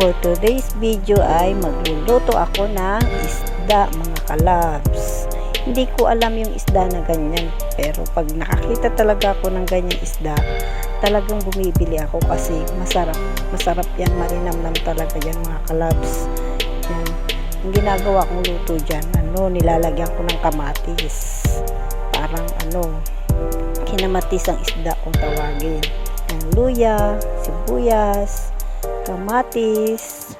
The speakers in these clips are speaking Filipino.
For today's video ay magluluto ako ng isda mga kalabs. Hindi ko alam yung isda na ganyan. Pero pag nakakita talaga ako ng ganyan isda, talagang bumibili ako kasi masarap. Masarap yan, marinamnam talaga yan mga kalabs. Yan. Ang ginagawa kong luto dyan, ano, nilalagyan ko ng kamatis. Parang ano, kinamatis ang isda kung tawagin. Ang luya, sibuyas, kamatis,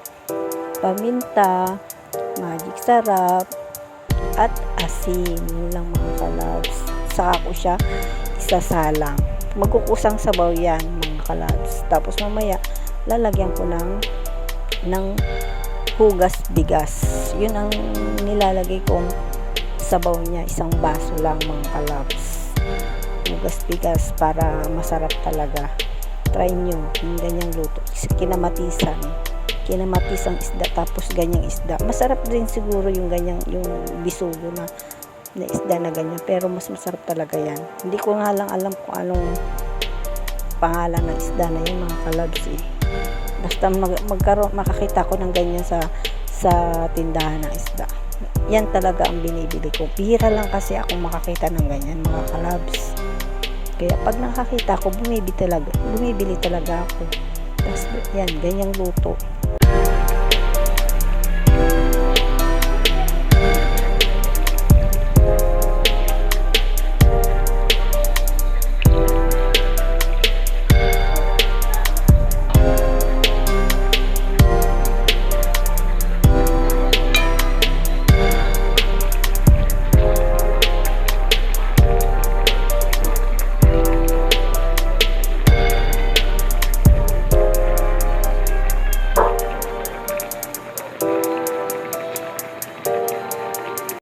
paminta, magic sarap, at asin. Yun lang mga kalabs. Saka ko siya isasalang. Magkukusang sabaw yan mga kalabs. Tapos mamaya, lalagyan ko ng ng hugas bigas. Yun ang nilalagay kong sabaw niya. Isang baso lang mga kalabs. Hugas bigas para masarap talaga. Try nyo yung ganyang luto. Kinamatisan. Kinamatisang isda tapos ganyang isda. Masarap din siguro yung ganyang yung bisugo na na isda na ganyan. Pero mas masarap talaga yan. Hindi ko nga lang alam kung anong pangalan ng isda na yan mga kalabs eh. Basta mag, magkaroon, makakita ko ng ganyan sa sa tindahan ng isda. Yan talaga ang binibili ko. Bihira lang kasi ako makakita ng ganyan mga kalabs. Kaya pag nakakita ko, bumibili talaga, bumibili talaga ako. Tapos yan, ganyang luto.